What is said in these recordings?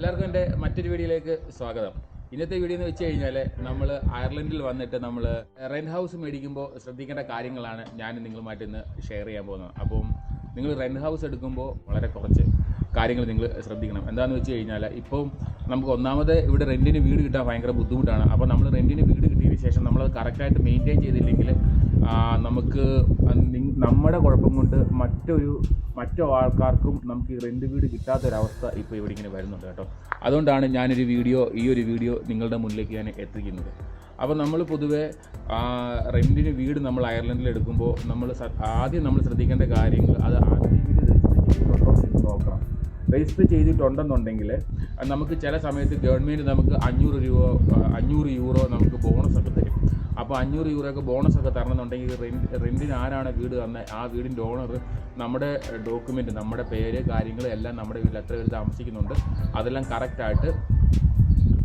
എല്ലാവർക്കും എന്റെ മറ്റൊരു വീഡിയോയിലേക്ക് സ്വാഗതം. ഇന്നത്തെ വീഡിയോ എന്ന് വെച്ച് കഴിഞ്ഞാൽ നമ്മൾ അയർലൻഡിൽ വന്നിട്ട് നമ്മൾ റെന്റ് ഹൗസ് മേടിക്കുമ്പോൾ ശ്രദ്ധിക്കേണ്ട കാര്യങ്ങളാണ് ഞാൻ നിങ്ങളുമായിട്ട് ഇന്ന് ഷെയർ ചെയ്യാൻ പോകുന്നത്. അപ്പം നിങ്ങൾ റെന്റ് ഹൗസ് എടുക്കുമ്പോൾ വളരെ കുറച്ച് കാര്യങ്ങൾ നിങ്ങൾ ശ്രദ്ധിക്കണം. എന്താണെന്ന് വെച്ച് കഴിഞ്ഞാൽ ഇപ്പം നമുക്ക് ഒന്നാമത് ഇവിടെ റെന്റിന് വീട് കിട്ടാൻ ഭയങ്കര ബുദ്ധിമുട്ടാണ്. അപ്പോൾ നമ്മൾ റെന്റിന് വീട് കിട്ടിയതിന് ശേഷം നമ്മളത് കറക്റ്റായിട്ട് മെയിന്റെയിൻ ചെയ്തില്ലെങ്കിൽ നമുക്ക് നമ്മുടെ കുഴപ്പം കൊണ്ട് മറ്റൊരു മറ്റു ആൾക്കാർക്കും നമുക്ക് ഈ റെന്റ് വീട് കിട്ടാത്തൊരവസ്ഥ ഇപ്പോൾ ഇവിടെ ഇങ്ങനെ വരുന്നുണ്ട് കേട്ടോ. അതുകൊണ്ടാണ് ഞാനൊരു വീഡിയോ ഈ ഒരു വീഡിയോ നിങ്ങളുടെ മുന്നിലേക്ക് ഞാൻ എത്തിക്കുന്നത്. അപ്പോൾ നമ്മൾ പൊതുവേ റെന്റിന് വീട് നമ്മൾ അയർലൻഡിൽ എടുക്കുമ്പോൾ നമ്മൾ ആദ്യം നമ്മൾ ശ്രദ്ധിക്കേണ്ട കാര്യങ്ങൾ അത് ആദ്യം നോക്കണം. രജിസ്റ്റർ ചെയ്തിട്ടുണ്ടെന്നുണ്ടെങ്കിൽ നമുക്ക് ചില സമയത്ത് ഗവൺമെന്റ് നമുക്ക് അഞ്ഞൂറ് രൂപ അഞ്ഞൂറ് യൂറോ നമുക്ക് ബോണസ് ഒക്കെ തരും. അപ്പോൾ അഞ്ഞൂറ് യൂറോയൊക്കെ ബോണസ് ഒക്കെ തരണമെന്നുണ്ടെങ്കിൽ റെന്റ് റെന്റിന് ആരാണ് വീട് തന്നെ? ആ വീടിന്റെ ഓണർ നമ്മുടെ ഡോക്യുമെന്റ് നമ്മുടെ പേര് കാര്യങ്ങൾ എല്ലാം നമ്മുടെ വീട്ടിൽ എത്ര പേര് താമസിക്കുന്നുണ്ട്. അതെല്ലാം കറക്റ്റായിട്ട്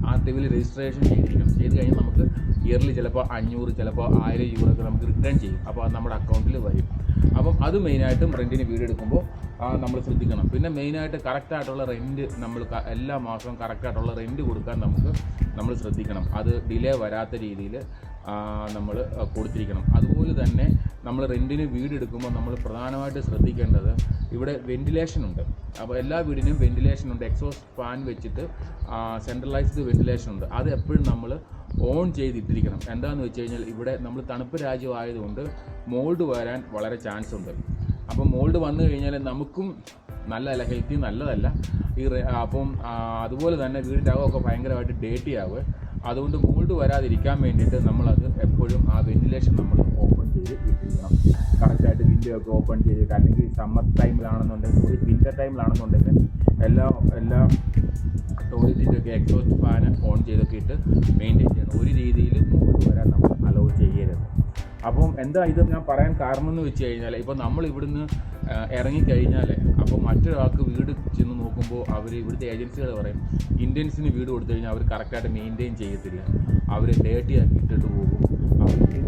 ആ തെവിൽ രജിസ്ട്രേഷൻ ചെയ്തിരിക്കണം. ചെയ്ത് കഴിഞ്ഞാൽ നമുക്ക് ഇയർലി ചിലപ്പോൾ അഞ്ഞൂറ് ചിലപ്പോൾ ആയിരം യൂറോ ഒക്കെ നമുക്ക് റിട്ടേൺ ചെയ്യും. അപ്പോൾ അത് നമ്മുടെ അക്കൗണ്ടിൽ വരും. അപ്പം അത് മെയിനായിട്ടും റെന്റിന് വീട് എടുക്കുമ്പോൾ നമ്മൾ ശ്രദ്ധിക്കണം. പിന്നെ മെയിനായിട്ട് കറക്റ്റായിട്ടുള്ള റെന്റ് നമ്മൾ എല്ലാ മാസവും കറക്റ്റായിട്ടുള്ള റെന്റ് കൊടുക്കാൻ നമുക്ക് നമ്മൾ ശ്രദ്ധിക്കണം. അത് ഡിലേ വരാത്ത രീതിയിൽ നമ്മൾ കൊടുത്തിരിക്കണം. അതുപോലെ തന്നെ നമ്മൾ റെന്റിന് വീട് എടുക്കുമ്പോൾ നമ്മൾ പ്രധാനമായിട്ട് ശ്രദ്ധിക്കേണ്ടത് ഇവിടെ വെന്റിലേഷൻ ഉണ്ട്. അപ്പോൾ എല്ലാ വീടിനും വെന്റിലേഷൻ ഉണ്ട്. എക്സോസ്റ്റ് ഫാൻ വെച്ചിട്ട് സെൻട്രലൈസ്ഡ് വെന്റിലേഷൻ ഉണ്ട്. അത് എപ്പോഴും നമ്മൾ ഓൺ ചെയ്തിട്ടിരിക്കണം. എന്താണെന്ന് വെച്ച് കഴിഞ്ഞാൽ ഇവിടെ നമ്മൾ തണുപ്പ് രാജ്യമായതുകൊണ്ട് മോൾഡ് വരാൻ വളരെ ചാൻസ് ഉണ്ട്. അപ്പോൾ മോൾഡ് വന്നു കഴിഞ്ഞാൽ നമുക്കും നല്ലതല്ല ഹെൽത്തി നല്ലതല്ല. ഈ അപ്പം അതുപോലെ തന്നെ വീടിന്റെ അകമൊക്കെ ഭയങ്കരമായിട്ട് ഡേറ്റി ആവുക. അതുകൊണ്ട് മൂൾഡ് വരാതിരിക്കാൻ വേണ്ടിയിട്ട് നമ്മളത് എപ്പോഴും ആ വെന്റിലേഷൻ നമ്മൾ ഓപ്പൺ ചെയ്ത് ഇട്ടിരിക്കണം. കറക്റ്റായിട്ട് വിൻഡോ ഒക്കെ ഓപ്പൺ ചെയ്തിട്ട് അല്ലെങ്കിൽ സമ്മർ ടൈമിലാണെന്നുണ്ടെങ്കിൽ സോറി വിന്റർ ടൈമിലാണെന്നുണ്ടെങ്കിൽ എല്ലാ എല്ലാ ടോയ്ലറ്റിന്റെ ഒക്കെ എക്സോസ്റ്റ് ഫാൻ ഓൺ ചെയ്തൊക്കെ ഇട്ട് മെയിന്റെയിൻ ചെയ്യണം. ഒരു രീതിയിൽ അപ്പം എന്താ ഇത് ഞാൻ പറയാൻ കാരണം എന്ന് വെച്ച് കഴിഞ്ഞാൽ ഇപ്പോൾ നമ്മൾ ഇവിടുന്ന് ഇറങ്ങിക്കഴിഞ്ഞാൽ അപ്പോൾ മറ്റൊരാൾക്ക് വീട് ചെന്ന് നോക്കുമ്പോൾ അവർ ഇവിടുത്തെ ഏജൻസികൾ പറയും ഇന്ത്യൻസിന് വീട് കൊടുത്തു കഴിഞ്ഞാൽ അവർ കറക്റ്റായിട്ട് മെയിന്റെയിൻ ചെയ്യത്തില്ല. അവർ ഡേട്ടി ആക്കി ഇട്ടിട്ട് പോകും. അവർക്ക്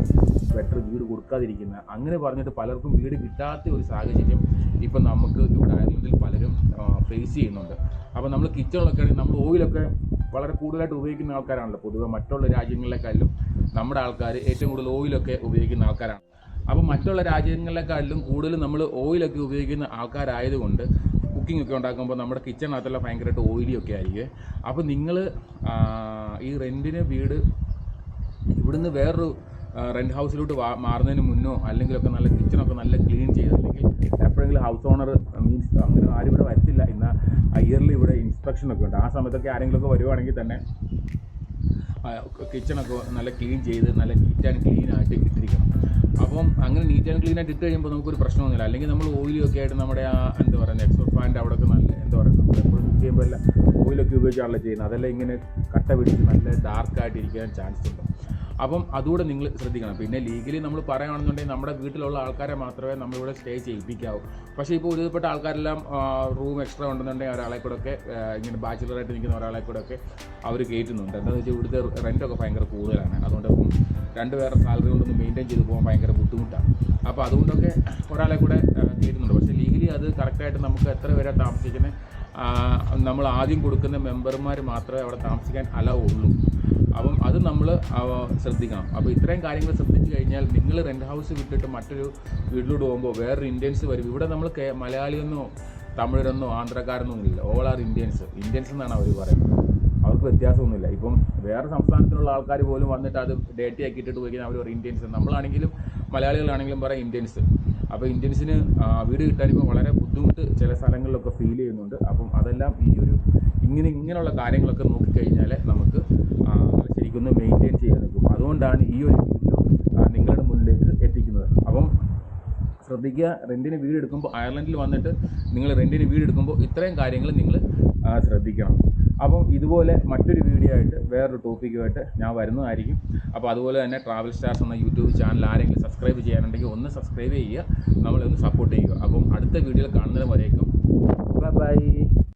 ബെറ്റർ വീട് കൊടുക്കാതിരിക്കുന്ന. അങ്ങനെ പറഞ്ഞിട്ട് പലർക്കും വീട് കിട്ടാത്ത ഒരു സാഹചര്യം ഇപ്പം നമുക്ക് ഇവിടെ അയർലൻഡിൽ പലരും ഫേസ് ചെയ്യുന്നുണ്ട്. അപ്പോൾ നമ്മൾ കിച്ചണിലൊക്കെ ആണെങ്കിൽ നമ്മൾ ഓയിലൊക്കെ വളരെ കൂടുതലായിട്ട് ഉപയോഗിക്കുന്ന ആൾക്കാരാണല്ലോ. പൊതുവെ മറ്റുള്ള രാജ്യങ്ങളിലേക്കാളും നമ്മുടെ ആൾക്കാർ ഏറ്റവും കൂടുതൽ ഓയിലൊക്കെ ഉപയോഗിക്കുന്ന ആൾക്കാരാണ്. അപ്പോൾ മറ്റുള്ള രാജ്യങ്ങളിലേക്കാളും കൂടുതൽ നമ്മൾ ഓയിലൊക്കെ ഉപയോഗിക്കുന്ന ആൾക്കാരായതുകൊണ്ട് കുക്കിംഗ് ഒക്കെ ഉണ്ടാക്കുമ്പോൾ നമ്മുടെ കിച്ചണിനകത്തെല്ലാം ഭയങ്കരമായിട്ട് ഓയിലി ഒക്കെ ആയിരിക്കും. അപ്പോൾ നിങ്ങൾ ഈ റെന്റിന് വീട് ഇവിടുന്ന് വേറൊരു റെന്റ് ഹൗസിലോട്ട് മാറുന്നതിന് മുന്നോ അല്ലെങ്കിലൊക്കെ നല്ല കിച്ചണൊക്കെ നല്ല ക്ലീൻ ചെയ്ത് അല്ലെങ്കിൽ എപ്പോഴെങ്കിലും ഹൗസ് ഓണർ മീൻസ് അങ്ങനെ ആരും ഇവിടെ ഒക്കെ ഉണ്ട്. ആ സമയത്തൊക്കെ ആരെങ്കിലുമൊക്കെ വരുവാണെങ്കിൽ തന്നെ കിച്ചണൊക്കെ നല്ല ക്ലീൻ ചെയ്ത് നല്ല നീറ്റ് ആൻഡ് ക്ലീൻ ആയിട്ട് ഇട്ടിരിക്കണം. അപ്പം അങ്ങനെ നീറ്റ് ആൻഡ് ക്ലീൻ ആയിട്ട് ഇട്ട് കഴിയുമ്പോൾ നമുക്കൊരു പ്രശ്നമൊന്നുമില്ല അല്ലെങ്കിൽ നമ്മൾ ഓയിലൊക്കെ ആയിട്ട് നമ്മുടെ ആ എന്താ പറയുക എക്സോസ് ഫാന്റെ അവിടെയൊക്കെ നല്ല എന്താ പറയുക നമ്മൾ എപ്പോഴും കുക്ക് ചെയ്യുമ്പോൾ എല്ലാം ഓയിലൊക്കെ ഉപയോഗിച്ചാണല്ലോ ചെയ്യുന്നത്. അതെല്ലാം ഇങ്ങനെ കട്ട പിടിച്ച് നല്ല ഡാർക്കായിട്ടിരിക്കാൻ ചാൻസ് ഉണ്ട്. അപ്പം അതുകൂടെ നിങ്ങൾ ശ്രദ്ധിക്കണം. പിന്നെ ലീഗലി നമ്മൾ പറയുകയാണെന്നുണ്ടെങ്കിൽ നമ്മുടെ വീട്ടിലുള്ള ആൾക്കാരെ മാത്രമേ നമ്മളിവിടെ സ്റ്റേ ചെയ്യിപ്പിക്കാവൂ. പക്ഷേ ഇപ്പോൾ ഒരുവിധപ്പെട്ട ആൾക്കാരെല്ലാം റൂം എക്സ്ട്രാ ഉണ്ടെന്നുണ്ടെങ്കിൽ ഒരാളെ കൂടെ ഒക്കെ ഇങ്ങനെ ബാച്ചിലറായിട്ട് നിൽക്കുന്ന ഒരാളെ കൂടെ ഒക്കെ അവർ കയറ്റുന്നുണ്ട്. എന്താണെന്ന് വെച്ചാൽ ഇവിടുത്തെ റെന്റൊക്കെ ഭയങ്കര കൂടുതലാണ്. അതുകൊണ്ട് രണ്ട് പേരുടെ സാലറി കൊണ്ടൊന്ന് മെയിന്റെയിൻ ചെയ്ത് പോകാൻ ഭയങ്കര ബുദ്ധിമുട്ടാണ് അപ്പോൾ അതുകൊണ്ടൊക്കെ ഒരാളെ കൂടെ കയറ്റുന്നുണ്ട്. പക്ഷേ ലീഗലി അത് കറക്റ്റായിട്ട് നമുക്ക് എത്ര പേരെ താമസിക്കുന്നത് നമ്മൾ ആദ്യം കൊടുക്കുന്ന മെമ്പർമാർ മാത്രമേ അവിടെ താമസിക്കാൻ അലവുള്ളൂ ഉള്ളൂ. അപ്പം അത് നമ്മൾ ശ്രദ്ധിക്കണം. അപ്പോൾ ഇത്രയും കാര്യങ്ങൾ ശ്രദ്ധിച്ചു കഴിഞ്ഞാൽ നിങ്ങൾ റെന്റ് ഹൗസ് വിട്ടിട്ട് മറ്റൊരു വീട്ടിലോട്ട് പോകുമ്പോൾ വേറൊരു ഇന്ത്യൻസ് വരും. ഇവിടെ നമ്മൾ മലയാളിയെന്നോ തമിഴരെന്നോ ആന്ധ്രക്കാരെന്നോ ഇല്ല ഓൾ ആർ ഇന്ത്യൻസ് ഇന്ത്യൻസ് എന്നാണ് അവർ പറയുന്നത്. അവർക്ക് വ്യത്യാസമൊന്നുമില്ല. ഇപ്പം വേറെ സംസ്ഥാനത്തിലുള്ള ആൾക്കാർ പോലും വന്നിട്ട് അത് ഡേറ്റി ആക്കി ഇട്ടിട്ട് പോയി കഴിഞ്ഞാൽ അവർ പറയും ഇന്ത്യൻസ് നമ്മളാണെങ്കിലും മലയാളികളാണെങ്കിലും പറയും ഇന്ത്യൻസ് അപ്പോൾ ഇന്ത്യൻസിന് വീട് കിട്ടാൻ ഇപ്പോൾ വളരെ ബുദ്ധിമുട്ട് ചില സ്ഥലങ്ങളിലൊക്കെ ഫീൽ ചെയ്യുന്നുണ്ട്. അപ്പം അതെല്ലാം ഈ ഒരു ഇങ്ങനെ ഇങ്ങനെയുള്ള കാര്യങ്ങളൊക്കെ നോക്കിക്കഴിഞ്ഞാൽ നമുക്ക് ശരിക്കും മെയിന്റെയിൻ ചെയ്യാൻ നിൽക്കും അതുകൊണ്ടാണ് ഈ ഒരു വീഡിയോ ആ, നിങ്ങളുടെ മുന്നിലേക്ക് എത്തിക്കുന്നത് അപ്പം ശ്രദ്ധിക്കുക. റെന്റിന് വീട് എടുക്കുമ്പോൾ അയർലൻഡിൽ വന്നിട്ട് നിങ്ങൾ റെന്റിന് വീട് എടുക്കുമ്പോൾ ഇത്രയും കാര്യങ്ങൾ നിങ്ങൾ ശ്രദ്ധിക്കണം. അപ്പം ഇതുപോലെ മറ്റൊരു വീഡിയോ ആയിട്ട് വേറൊരു ടോപ്പിക്കുമായിട്ട് ഞാൻ വരുന്നതായിരിക്കും. അപ്പോൾ അതുപോലെ തന്നെ ട്രാവൽ സ്റ്റാർസ് എന്ന യൂട്യൂബ് ചാനൽ ആരെങ്കിലും സബ്സ്ക്രൈബ് ചെയ്യാനുണ്ടെങ്കിൽ ഒന്ന് സബ്സ്ക്രൈബ് ചെയ്യുക. നമ്മളെ ഒന്ന് സപ്പോർട്ട് ചെയ്യുക. അപ്പം അടുത്ത വീഡിയോയിൽ കാണുന്നതിന് വരേക്കും ബൈ